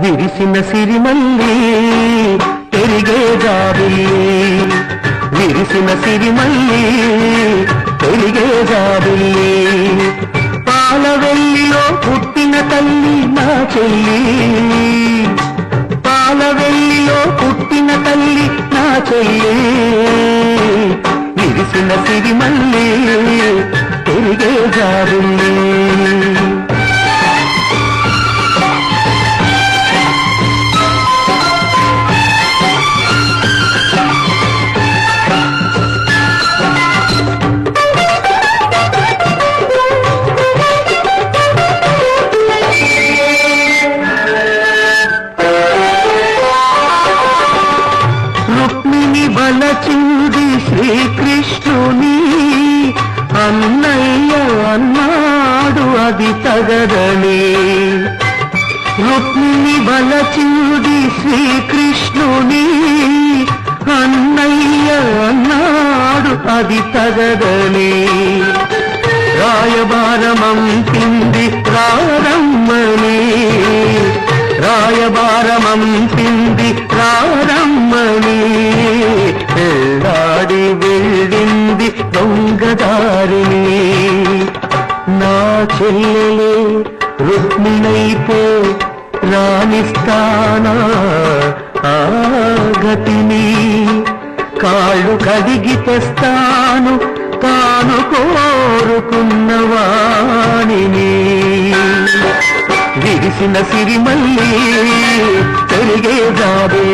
విరిసిన సిరిమల్లి పెరిగే జాబిల్లి. విరిసిన సిరిమల్లి పెరిగే జాబిల్లి. పాలవెల్లిలో పుట్టిన తల్లి నా చెల్లి. పాలవెల్లిలో పుట్టిన తల్లి నా చెల్లి. విరిసిన సిరిమల్లి పెరిగే జాబిల్లి. చూడి శ్రీకృష్ణుని అన్నయ్య అన్నాడు అది తగదని. రుక్మిణి బల చూడి శ్రీకృష్ణుని అన్నయ్య అన్నాడు అది తగదని. రాయబారమంపింది రారమ్మని. రాయబారమం చెల్లెలే రుక్మిణైతే రాణిస్తానా? ఆ గతిని కాళ్ళు కడిగి తెస్తాను తాను కోరుకున్నవాణిని విరిసిన సిరిమల్లి పెరిగే జాబే.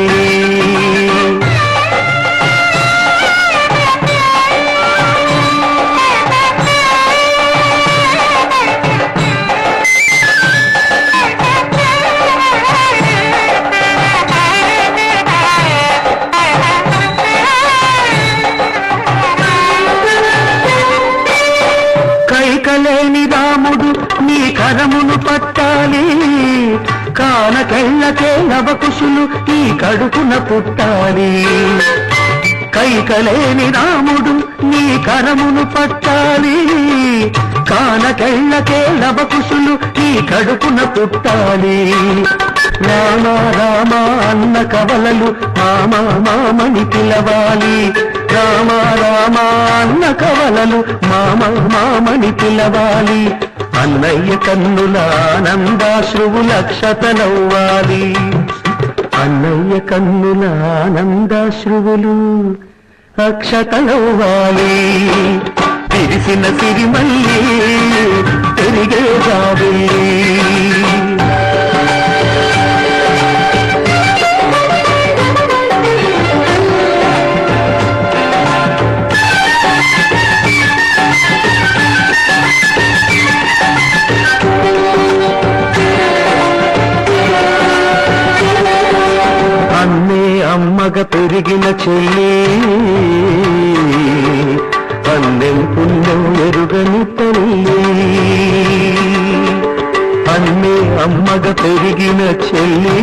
కైకలేని రాముడు నీ కరమును పట్టాలి. కానకెళ్ళకే నవకుశులు ఈ కడుపున పుట్టాలి. కైకలేని రాముడు నీ కరమును పట్టాలి. కానకెళ్ళకే నవకుశులు ఈ కడుపున పుట్టాలి. రామ రామ అన్న కవలలు మామ మామని పిలవాలి. రామ రామ అన్న కవలలు మామ మామని పిలవాలి. అన్నయ్య కన్నుల ఆనందాశ్రువు లక్షతలవ్వాలి అన్నయ్య కన్నుల ఆనందాశ్రువులు అక్షతలవ్వాలి తిరిసిన సిరిమల్లి తిరిగే జాబిల్లి అమ్మగ పెరిగిన చెల్లి అన్నెం పుణ్యం ఎరుగని తల్లి అన్నే అమ్మగ పెరిగిన చెల్లి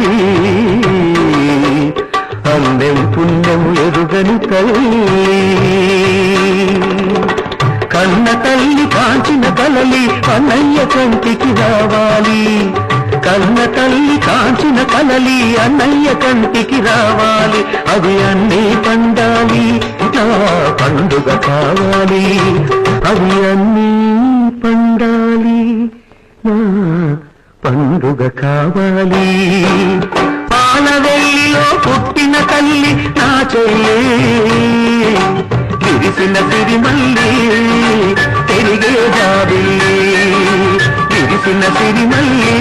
అన్నెం పుణ్యం ఎరుగని తల్లి. కాంచిన కలలి అన్నయ్య కంటికి రావాలి. అవి అన్నీ పండాలి. నా పండుగ కావాలి. అవి అన్నీ పండాలి. నా పండుగ కావాలి. పాలవెల్లిలో పుట్టిన తల్లి నా చెల్లి. విరిసిన సిరిమల్లి తిరిగే జాబిల్లి. విరిసిన సిరిమల్లి